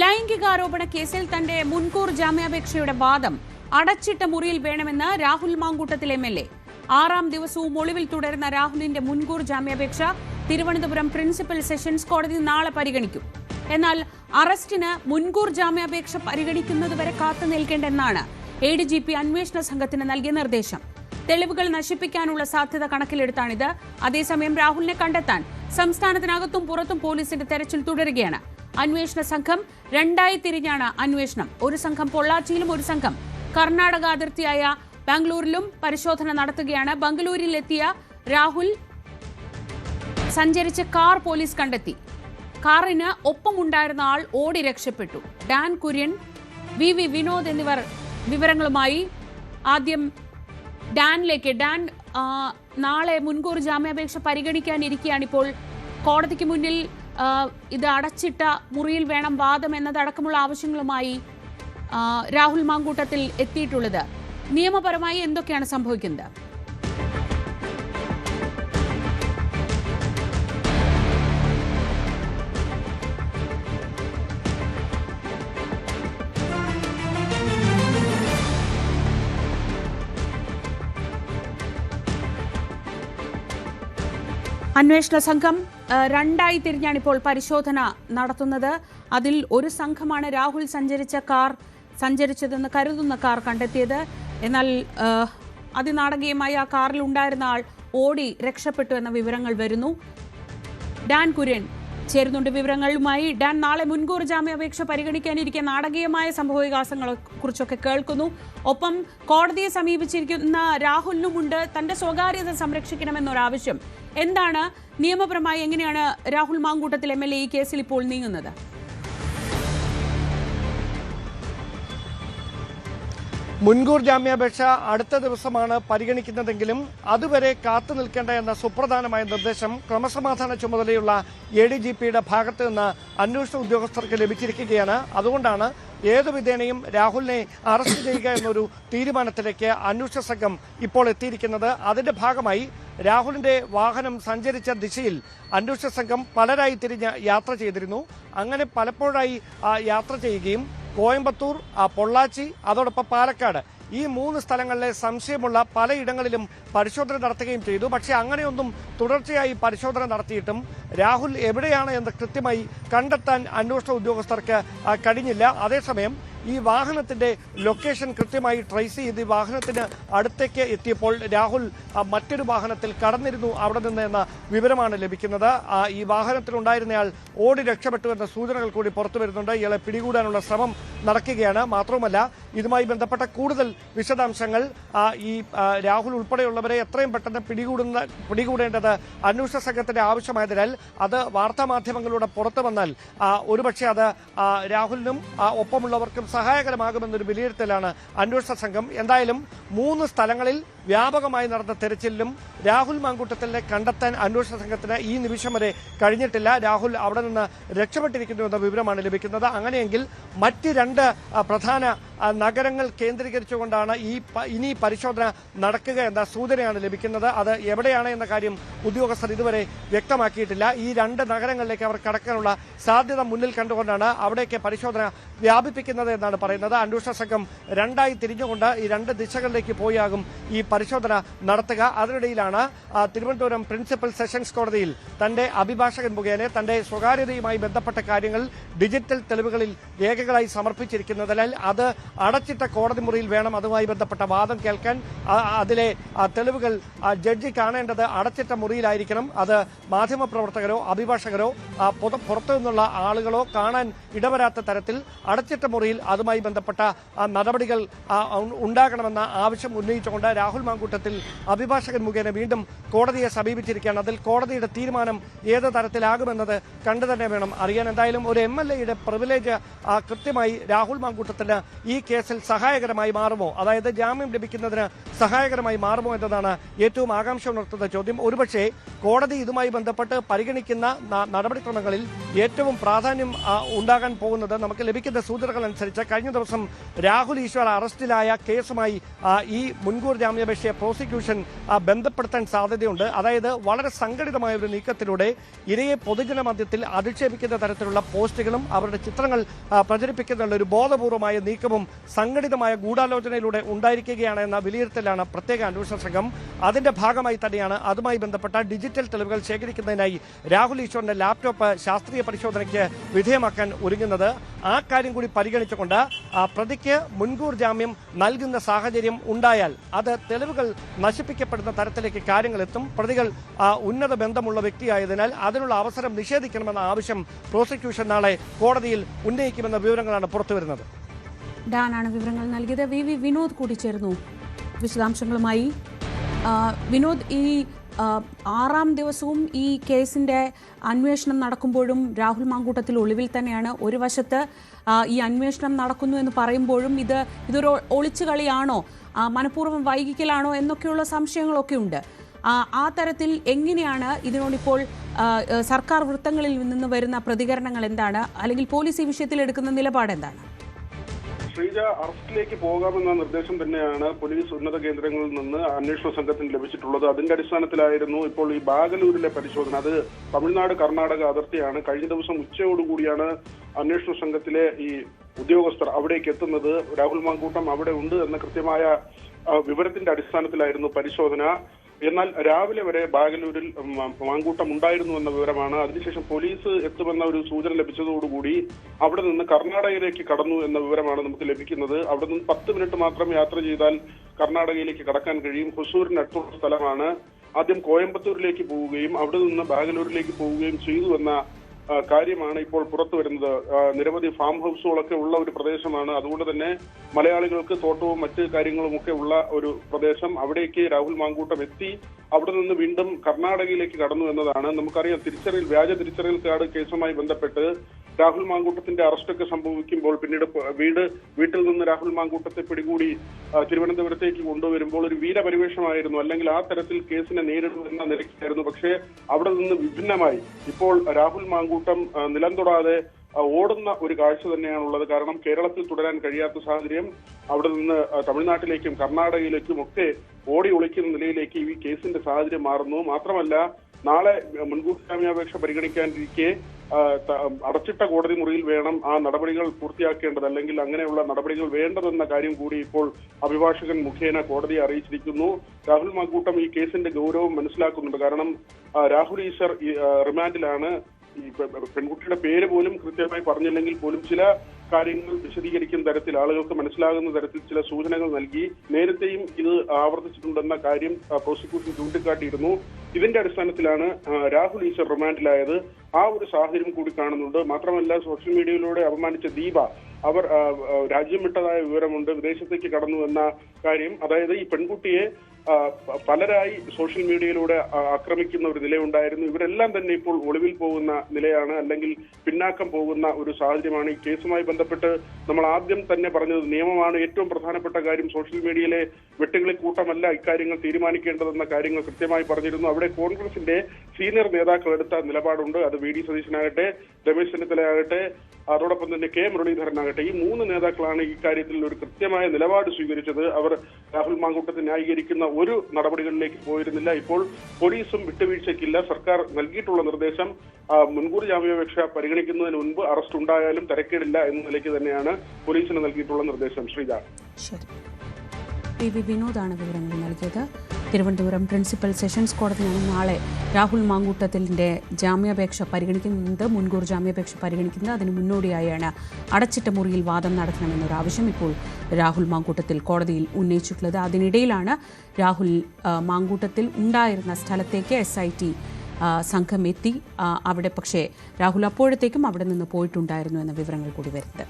ലൈംഗികാരോപണ കേസിൽ തന്റെ മുൻകൂർ ജാമ്യാപേക്ഷയുടെ വാദം അടച്ചിട്ട മുറിയിൽ വേണമെന്ന് Rahul Mankoottathil M L A. ആറാം ദിവസവും ഒളിവിൽ തുടരുന്ന രാഹുലിന്റെ മുൻകൂർ ജാമ്യാപേക്ഷ തിരുവനന്തപുരം പ്രിൻസിപ്പൽ സെഷൻസ് കോടതി നാളെ പരിഗണിക്കും. എന്നാൽ അറസ്റ്റിന് മുൻകൂർ ജാമ്യാപേക്ഷ പരിഗണിക്കുന്നതുവരെ കാത്തു നിൽക്കേണ്ടെന്നാണ് എ ഡി ജി പി അന്വേഷണ സംഘത്തിന് നൽകിയ നിർദ്ദേശം. തെളിവുകൾ നശിപ്പിക്കാനുള്ള സാധ്യത കണക്കിലെടുത്താണിത്. അതേസമയം രാഹുലിനെ കണ്ടെത്താൻ സംസ്ഥാനത്തിനകത്തും പുറത്തും പോലീസിന്റെ തെരച്ചിൽ തുടരുകയാണ്. അന്വേഷണ സംഘം രണ്ടായി തിരിഞ്ഞാണ് അന്വേഷണം. ഒരു സംഘം പൊള്ളാച്ചിയിലും ഒരു സംഘം കർണാടക അതിർത്തിയായ ബാംഗ്ലൂരിലും പരിശോധന നടത്തുകയാണ്. ബംഗളൂരിലെത്തിയ രാഹുൽ സഞ്ചരിച്ച കാർ പോലീസ് കണ്ടെത്തി. കാറിന് ഒപ്പമുണ്ടായിരുന്ന ആൾ ഓടി രക്ഷപ്പെട്ടു. ഡാൻ കുര്യൻ വി വി വിനോദ് എന്നിവർ വിവരങ്ങളുമായി ആദ്യം ഡാനിലേക്ക്. ഡാൻ നാളെ മുൻകൂർ ജാമ്യാപേക്ഷ പരിഗണിക്കാനിരിക്കുകയാണ് ഇപ്പോൾ കോടതിക്ക് മുന്നിൽ ഇത് അടച്ചിട്ട മുറിയിൽ വേണം വാദം എന്നതടക്കമുള്ള ആവശ്യങ്ങളുമായി രാഹുൽ മാങ്കൂട്ടത്തിൽ എത്തിയിട്ടുള്ളത്. നിയമപരമായി എന്തൊക്കെയാണ് സംഭവിക്കുന്നത്? അന്വേഷണ സംഘം രണ്ടായി തിരിഞ്ഞാണ് ഇപ്പോൾ പരിശോധന നടത്തുന്നത്. അതിൽ ഒരു സംഘമാണ് രാഹുൽ സഞ്ചരിച്ച കാർ സഞ്ചരിച്ചതെന്ന് കരുതുന്ന കാർ കണ്ടെത്തിയത്. എന്നാൽ അതിനാടകീയമായി ആ കാറിൽ ഉണ്ടായിരുന്ന ആൾ ഓടി രക്ഷപ്പെട്ടു എന്ന വിവരങ്ങൾ വരുന്നു. ഡാൻ കുര്യൻ ചേരുന്നുണ്ട് വിവരങ്ങളുമായി. ഡാൻ നാളെ മുൻകൂർ ജാമ്യാപേക്ഷ പരിഗണിക്കാനിരിക്കെ നാടകീയമായ സംഭവവികാസങ്ങളെ കുറിച്ചൊക്കെ കേൾക്കുന്നു. ഒപ്പം കോടതിയെ സമീപിച്ചിരിക്കുന്ന രാഹുലിനുമുണ്ട്. തന്റെ സ്വകാര്യത സംരക്ഷിക്കണമെന്നൊരാവശ്യം. എന്താണ് നിയമപരമായി എങ്ങനെയാണ് Rahul Mankoottathil M L A ഈ കേസിൽ ഇപ്പോൾ നീങ്ങുന്നത്? മുൻകൂർ ജാമ്യാപേക്ഷ അടുത്ത ദിവസമാണ് പരിഗണിക്കുന്നതെങ്കിലും അതുവരെ കാത്തു നിൽക്കേണ്ട എന്ന സുപ്രധാനമായ നിർദ്ദേശം ക്രമസമാധാന ചുമതലയുള്ള എ ഡി ജി പിയുടെ ഭാഗത്ത് നിന്ന് അന്വേഷണ ഉദ്യോഗസ്ഥർക്ക് ലഭിച്ചിരിക്കുകയാണ്. അതുകൊണ്ടാണ് ഏതു വിധേനയും രാഹുലിനെ അറസ്റ്റ് ചെയ്യുക എന്നൊരു തീരുമാനത്തിലേക്ക് അന്വേഷണ സംഘം ഇപ്പോൾ എത്തിയിരിക്കുന്നത്. അതിന്റെ ഭാഗമായി രാഹുലിന്റെ വാഹനം സഞ്ചരിച്ച ദിശയിൽ അന്വേഷണ സംഘം പലരായി തിരിഞ്ഞ് യാത്ര ചെയ്തിരുന്നു. അങ്ങനെ പലപ്പോഴായി യാത്ര ചെയ്യുകയും കോയമ്പത്തൂർ പൊള്ളാച്ചി അതോടൊപ്പം പാലക്കാട്. ഈ മൂന്ന് സ്ഥലങ്ങളിലെ സംശയമുള്ള പലയിടങ്ങളിലും പരിശോധന നടത്തുകയും ചെയ്തു. പക്ഷേ അങ്ങനെയൊന്നും തുടർച്ചയായി പരിശോധന നടത്തിയിട്ടും രാഹുൽ എവിടെയാണ് എന്ന് കൃത്യമായി കണ്ടെത്താൻ അന്വേഷണ ഉദ്യോഗസ്ഥർക്ക് കഴിഞ്ഞില്ല. അതേസമയം ഈ വാഹനത്തിന്റെ ലൊക്കേഷൻ കൃത്യമായി ട്രേസ് ചെയ്ത് ഈ വാഹനത്തിന് അടുത്തേക്ക് എത്തിയപ്പോൾ രാഹുൽ മറ്റൊരു വാഹനത്തിൽ കടന്നിരുന്നു. അവിടെ നിന്ന് എന്ന വിവരമാണ് ലഭിക്കുന്നത്. ഈ വാഹനത്തിലുണ്ടായിരുന്നയാൾ ഓടി രക്ഷപ്പെട്ടു എന്ന സൂചനകൾ കൂടി പുറത്തു വരുന്നുണ്ട്. ഇയാളെ പിടികൂടാനുള്ള ശ്രമം നടക്കുകയാണ്. മാത്രവുമല്ല ഇതുമായി ബന്ധപ്പെട്ട കൂടുതൽ വിശദാംശങ്ങൾ ഈ രാഹുൽ ഉൾപ്പെടെയുള്ളവരെ എത്രയും പെട്ടെന്ന് പിടികൂടുന്ന പിടികൂടേണ്ടത് അന്വേഷണ സംഘത്തിന്റെ ആവശ്യമായതിനാൽ അത് വാർത്താ മാധ്യമങ്ങളിലൂടെ പുറത്തു വന്നാൽ ഒരുപക്ഷെ അത് രാഹുലിനും ഒപ്പമുള്ളവർക്കും സഹായകരമാകുമെന്നൊരു വിലയിരുത്തലാണ് അന്വേഷണ സംഘം. എന്തായാലും മൂന്ന് സ്ഥലങ്ങളിൽ വ്യാപകമായി നടന്ന തെരച്ചിലിലും രാഹുൽ മാങ്കൂട്ടത്തിനെ കണ്ടെത്താൻ അന്വേഷണ സംഘത്തിന് ഈ നിമിഷം വരെ കഴിഞ്ഞിട്ടില്ല. രാഹുൽ അവിടെ നിന്ന് രക്ഷപ്പെട്ടിരിക്കുന്നു എന്ന വിവരമാണ് ലഭിക്കുന്നത്. അങ്ങനെയെങ്കിൽ മറ്റ് രണ്ട് പ്രധാന നഗരങ്ങൾ കേന്ദ്രീകരിച്ചുകൊണ്ടാണ് ഈ ഇനി പരിശോധന നടക്കുക എന്ന സൂചനയാണ് ലഭിക്കുന്നത്. അത് എവിടെയാണ് എന്ന കാര്യം ഉദ്യോഗസ്ഥർ ഇതുവരെ വ്യക്തമാക്കിയിട്ടില്ല. ഈ രണ്ട് നഗരങ്ങളിലേക്ക് അവർ കടക്കാനുള്ള സാധ്യത മുന്നിൽ കണ്ടുകൊണ്ടാണ് അവിടേക്ക് പരിശോധന വ്യാപിപ്പിക്കുന്നത് എന്നാണ് പറയുന്നത്. അന്വേഷണ സംഘം രണ്ടായി തിരിഞ്ഞുകൊണ്ട് ഈ രണ്ട് ദിശകളിലേക്ക് പോയാകും ഈ പരിശോധന നടത്തുക. അതിനിടയിലാണ് തിരുവനന്തപുരം പ്രിൻസിപ്പൽ സെഷൻസ് കോടതിയിൽ തന്റെ അഭിഭാഷകൻ മുഖേന തന്റെ സ്വകാര്യതയുമായി ബന്ധപ്പെട്ട കാര്യങ്ങൾ ഡിജിറ്റൽ തെളിവുകളിൽ രേഖകളായി സമർപ്പിച്ചിരിക്കുന്നതിനാൽ അത് അടച്ചിട്ട കോടതി മുറിയിൽ വേണം അതുമായി ബന്ധപ്പെട്ട വാദം കേൾക്കാൻ. അതിലെ തെളിവുകൾ ജഡ്ജി കാണേണ്ടത് അടച്ചിട്ട മുറിയിലായിരിക്കണം. അത് മാധ്യമപ്രവർത്തകരോ അഭിഭാഷകരോ പുറത്തു നിന്നുള്ള ആളുകളോ കാണാൻ ഇടവരാത്ത തരത്തിൽ അടച്ചിട്ട മുറിയിൽ അതുമായി ബന്ധപ്പെട്ട നടപടികൾ ഉണ്ടാകണമെന്ന ആവശ്യം ഉന്നയിച്ചുകൊണ്ട് രാഹുൽ മാങ്കൂട്ടത്തിൽ അഭിഭാഷകൻ മുഖേന വീണ്ടും കോടതിയെ സമീപിച്ചിരിക്കുകയാണ്. അതിൽ കോടതിയുടെ തീരുമാനം ഏത് തരത്തിലാകുമെന്നത് കണ്ടു തന്നെ വേണം അറിയാൻ. എന്തായാലും ഒരു എം എൽ എയുടെ പ്രിവിലേജ് കൃത്യമായി രാഹുൽ മാങ്കൂട്ടത്തിന് ഈ കേസിൽ സഹായകരമായി മാറുമോ? അതായത് ജാമ്യം ലഭിക്കുന്നതിന് സഹായകരമായി മാറുമോ എന്നതാണ് ഏറ്റവും ആകാംക്ഷ ഉണർത്തുന്ന ചോദ്യം. ഒരുപക്ഷേ കോടതി ഇതുമായി ബന്ധപ്പെട്ട് പരിഗണിക്കുന്ന നടപടിക്രമങ്ങളിൽ ഏറ്റവും പ്രാധാന്യം ഉണ്ടാകാൻ പോകുന്നത് നമുക്ക് ലഭിക്കുന്ന സൂചനകൾ അനുസരിച്ച് കഴിഞ്ഞ ദിവസം രാഹുൽ ഈശ്വർ അറസ്റ്റിലായ കേസുമായി ഈ മുൻകൂർ ജാമ്യാപേക്ഷ ജാമ്യാപേക്ഷയെ പ്രോസിക്യൂഷൻ ബന്ധപ്പെടുത്താൻ സാധ്യതയുണ്ട്. അതായത് വളരെ സംഘടിതമായ ഒരു നീക്കത്തിലൂടെ ഇരയെ പൊതുജന മധ്യത്തിൽ അധിക്ഷേപിക്കുന്ന തരത്തിലുള്ള പോസ്റ്റുകളും അവരുടെ ചിത്രങ്ങൾ പ്രചരിപ്പിക്കുന്നുള്ള ഒരു ബോധപൂർവമായ നീക്കവും സംഘടിതമായ ഗൂഢാലോചനയിലൂടെ ഉണ്ടായിരിക്കുകയാണ് എന്ന വിലയിരുത്തലാണ് പ്രത്യേക അന്വേഷണ സംഘം. അതിന്റെ ഭാഗമായി തന്നെയാണ് അതുമായി ബന്ധപ്പെട്ട ഡിജിറ്റൽ തെളിവുകൾ ശേഖരിക്കുന്നതിനായി രാഹുൽ ഈശ്വറിന്റെ ലാപ്ടോപ്പ് ശാസ്ത്രീയ പരിശോധനയ്ക്ക് വിധേയമാക്കാൻ ഒരുങ്ങുന്നത്. ആ കാര്യം കൂടി പരിഗണിച്ചുകൊണ്ട് പ്രതിക്ക് മുൻകൂർ ജാമ്യം നൽകുന്ന സാഹചര്യം ഉണ്ടായാൽ അത് തെളിവുകൾ നശിപ്പിക്കപ്പെടുന്ന തരത്തിലേക്ക് കാര്യങ്ങൾ എത്തും. പ്രതികൾ ഉന്നത ബന്ധമുള്ള വ്യക്തിയായതിനാൽ അതിനുള്ള അവസരം നിഷേധിക്കണമെന്ന ആവശ്യം പ്രോസിക്യൂഷൻ നാളെ കോടതിയിൽ ഉന്നയിക്കുമെന്ന വിവരങ്ങളാണ് പുറത്തുവരുന്നത് ഡാനാണ് വിവരങ്ങൾ നൽകിയത്. വി വി വിനോദ് കൂടി ചേർന്നു വിശദാംശങ്ങളുമായി വിനോദ് ഈ ആറാം ദിവസവും ഈ കേസിന്റെ അന്വേഷണം നടക്കുമ്പോഴും രാഹുൽ മാങ്കൂട്ടത്തിൽ ഒളിവിൽ തന്നെയാണ്. ഒരു വശത്ത് ഈ അന്വേഷണം നടക്കുന്നു എന്ന് പറയുമ്പോഴും ഇത് ഇതൊരു ഒളിച്ചു കളിയാണോ മനഃപൂർവം വൈകിക്കലാണോ എന്നൊക്കെയുള്ള സംശയങ്ങളൊക്കെ ഉണ്ട്. ആ, തരത്തിൽ എങ്ങനെയാണ് ഇതിനോടിപ്പോൾ സർക്കാർ വൃത്തങ്ങളിൽ നിന്ന് വരുന്ന പ്രതികരണങ്ങൾ എന്താണ്? അല്ലെങ്കിൽ പോലീസ് ഈ വിഷയത്തിൽ എടുക്കുന്ന നിലപാട് എന്താണ് ശ്രീജ അറസ്റ്റിലേക്ക് പോകാമെന്ന നിർദ്ദേശം തന്നെയാണ് പോലീസ് ഉന്നത കേന്ദ്രങ്ങളിൽ നിന്ന് അന്വേഷണ സംഘത്തിന് ലഭിച്ചിട്ടുള്ളത്. അതിന്റെ അടിസ്ഥാനത്തിലായിരുന്നു ഇപ്പോൾ ഈ ബാഗലൂരിലെ പരിശോധന. അത് തമിഴ്നാട് കർണാടക അതിർത്തിയാണ്. കഴിഞ്ഞ ദിവസം ഉച്ചയോടുകൂടിയാണ് അന്വേഷണ സംഘത്തിലെ ഈ ഉദ്യോഗസ്ഥർ അവിടേക്ക് എത്തുന്നത്. രാഹുൽ മാങ്കൂട്ടം അവിടെ ഉണ്ട് എന്ന കൃത്യമായ വിവരത്തിന്റെ അടിസ്ഥാനത്തിലായിരുന്നു പരിശോധന. എന്നാൽ രാവിലെ വരെ ബാഗലൂരിൽ മാങ്കൂട്ടം ഉണ്ടായിരുന്നു എന്ന വിവരമാണ്. അതിനുശേഷം പോലീസ് എത്തുമെന്ന ഒരു സൂചന ലഭിച്ചതോടുകൂടി അവിടെ നിന്ന് കർണാടകയിലേക്ക് കടന്നു എന്ന വിവരമാണ് നമുക്ക് ലഭിക്കുന്നത്. അവിടെ നിന്ന് പത്ത് മിനിറ്റ് മാത്രം യാത്ര ചെയ്താൽ കർണാടകയിലേക്ക് കടക്കാൻ കഴിയും. ഹുസൂരിനടുത്തുള്ള സ്ഥലമാണ്. ആദ്യം കോയമ്പത്തൂരിലേക്ക് പോവുകയും അവിടെ നിന്ന് ബാഗലൂരിലേക്ക് പോവുകയും ചെയ്തു എന്ന കാര്യമാണ് ഇപ്പോൾ പുറത്തു വരുന്നത്. നിരവധി ഫാം ഹൗസുകളൊക്കെ ഉള്ള ഒരു പ്രദേശമാണ്. അതുകൊണ്ട് തന്നെ മലയാളികൾക്ക് തോട്ടവും മറ്റ് കാര്യങ്ങളും ഒക്കെ ഉള്ള ഒരു പ്രദേശം. അവിടേക്ക് രാഹുൽ മാങ്കൂട്ടം എത്തി. അവിടെ നിന്ന് വീണ്ടും കർണാടകയിലേക്ക് കടന്നു എന്നതാണ്. നമുക്കറിയാം തിരിച്ചറിയൽ വ്യാജ തിരിച്ചറിയൽ കാർഡ് കേസുമായി ബന്ധപ്പെട്ട് രാഹുൽ മാങ്കൂട്ടത്തിന്റെ അറസ്റ്റൊക്കെ സംഭവിക്കുമ്പോൾ പിന്നീട് വീട് വീട്ടിൽ നിന്ന് രാഹുൽ മാങ്കൂട്ടത്തെ പിടികൂടി തിരുവനന്തപുരത്തേക്ക് കൊണ്ടുവരുമ്പോൾ ഒരു വീരപരിവേഷമായിരുന്നു അല്ലെങ്കിൽ ആ തരത്തിൽ കേസിനെ നേരിടുമെന്ന നിലയ്ക്കായിരുന്നു. പക്ഷേ അവിടെ നിന്ന് വിഭിന്നമായി ഇപ്പോൾ രാഹുൽ മാങ്കൂട്ടം നിലം തൊടാതെ ഓടുന്ന ഒരു കാഴ്ച തന്നെയാണുള്ളത്. കാരണം കേരളത്തിൽ തുടരാൻ കഴിയാത്ത സാഹചര്യം അവിടെ നിന്ന് തമിഴ്നാട്ടിലേക്കും കർണാടകയിലേക്കും ഒക്കെ ഓടി ഒളിക്കുന്ന നിലയിലേക്ക് ഈ കേസിന്റെ സാഹചര്യം മാറുന്നു. മാത്രമല്ല നാളെ മുൻകൂർ ജാമ്യാപേക്ഷ പരിഗണിക്കാനിരിക്കെ അടച്ചിട്ട കോടതി മുറിയിൽ വേണം ആ നടപടികൾ പൂർത്തിയാക്കേണ്ടത് അല്ലെങ്കിൽ അങ്ങനെയുള്ള നടപടികൾ വേണ്ടതെന്ന കാര്യം കൂടി ഇപ്പോൾ അഭിഭാഷകൻ മുഖേന കോടതിയെ അറിയിച്ചിരിക്കുന്നു. രാഹുൽ മാക്കൂട്ടം ഈ കേസിന്റെ ഗൗരവം മനസ്സിലാക്കുന്നുണ്ട്. കാരണം രാഹുൽ ഈശ്വർ റിമാൻഡിലാണ്. പെൺകുട്ടിയുടെ പേര് പോലും കൃത്യമായി പറഞ്ഞില്ലെങ്കിൽ പോലും ചില കാര്യങ്ങൾ വിശദീകരിക്കുന്ന തരത്തിൽ ആളുകൾക്ക് മനസ്സിലാകുന്ന തരത്തിൽ ചില സൂചനകൾ നൽകി നേരത്തെയും ഇത് ആവർത്തിച്ചിട്ടുണ്ടെന്ന കാര്യം പ്രോസിക്യൂഷൻ ചൂണ്ടിക്കാട്ടിയിരുന്നു. ഇതിന്റെ അടിസ്ഥാനത്തിലാണ് രാഹുൽ ഈശ്വർ റിമാൻഡിലായത്. ആ ഒരു സാഹചര്യം കൂടി കാണുന്നുണ്ട്. മാത്രമല്ല സോഷ്യൽ മീഡിയയിലൂടെ അപമാനിച്ച ദീപ അവർ രാജ്യം വിട്ടതായ വിവരമുണ്ട്. വിദേശത്തേക്ക് കടന്നു എന്ന കാര്യം. അതായത് ഈ പെൺകുട്ടിയെ പലരായി സോഷ്യൽ മീഡിയയിലൂടെ ആക്രമിക്കുന്ന ഒരു നിലയുണ്ടായിരുന്നു. ഇവരെല്ലാം തന്നെ ഇപ്പോൾ ഒളിവിൽ പോകുന്ന നിലയാണ്. അല്ലെങ്കിൽ പിന്നാക്കം പോകുന്ന ഒരു സാഹചര്യമാണ് ഈ കേസുമായി ബന്ധപ്പെട്ട് നമ്മൾ ആദ്യം തന്നെ പറഞ്ഞത് നിയമമാണ് ഏറ്റവും പ്രധാനപ്പെട്ട കാര്യം സോഷ്യൽ മീഡിയയിലെ വെട്ടുകളി കൂട്ടമല്ല ഇക്കാര്യങ്ങൾ തീരുമാനിക്കേണ്ടതെന്ന കാര്യങ്ങൾ കൃത്യമായി പറഞ്ഞിരുന്നു. അവിടെ കോൺഗ്രസിന്റെ സീനിയർ നേതാക്കൾ എടുത്ത നിലപാടുണ്ട്. അത് വി ഡി സതീശനാകട്ടെ രമേശ് ചെന്നിത്തലയാകട്ടെ അതോടൊപ്പം തന്നെ കെ മുരളീധരനാകട്ടെ. ഈ മൂന്ന് നേതാക്കളാണ് ഈ കാര്യത്തിൽ ഒരു കൃത്യമായ നിലപാട് സ്വീകരിച്ചത്. അവർ രാഹുൽ മാങ്കൂട്ടത്തെ ന്യായീകരിക്കുന്ന ഒരു നടപടികളിലേക്ക് പോയിരുന്നില്ല. ഇപ്പോൾ പോലീസും വിട്ടുവീഴ്ചയ്ക്കില്ല. സർക്കാർ നൽകിയിട്ടുള്ള നിർദ്ദേശം മുൻകൂർ ജാമ്യാപേക്ഷ പരിഗണിക്കുന്നതിന് മുൻപ് അറസ്റ്റ് ഉണ്ടായാലും തിരക്കേടില്ല എന്ന നിലയ്ക്ക് തന്നെയാണ് പോലീസിന് നൽകിയിട്ടുള്ള നിർദ്ദേശം. ശ്രീജ. ശരി. പി വി വിനോദാണ് വിവരങ്ങൾ നൽകിയത്. തിരുവനന്തപുരം പ്രിൻസിപ്പൽ സെഷൻസ് കോടതിയാണ് നാളെ രാഹുൽ മാങ്കൂട്ടത്തിലിന്റെ ജാമ്യാപേക്ഷ പരിഗണിക്കുന്നത്. മുൻകൂർ ജാമ്യാപേക്ഷ പരിഗണിക്കുന്നത്. അതിന് മുന്നോടിയായാണ് അടച്ചിട്ട മുറിയിൽ വാദം നടത്തണമെന്നൊരു ആവശ്യം ഇപ്പോൾ രാഹുൽ മാങ്കൂട്ടത്തിൽ കോടതിയിൽ ഉന്നയിച്ചിട്ടുള്ളത്. അതിനിടയിലാണ് രാഹുൽ മാങ്കൂട്ടത്തിൽ ഉണ്ടായിരുന്ന സ്ഥലത്തേക്ക് എസ് ഐ ടി സംഘം എത്തി അവിടെ പക്ഷേ രാഹുൽ അപ്പോഴത്തേക്കും അവിടെ നിന്ന് പോയിട്ടുണ്ടായിരുന്നു എന്ന വിവരങ്ങൾ കൂടി വരുന്നത്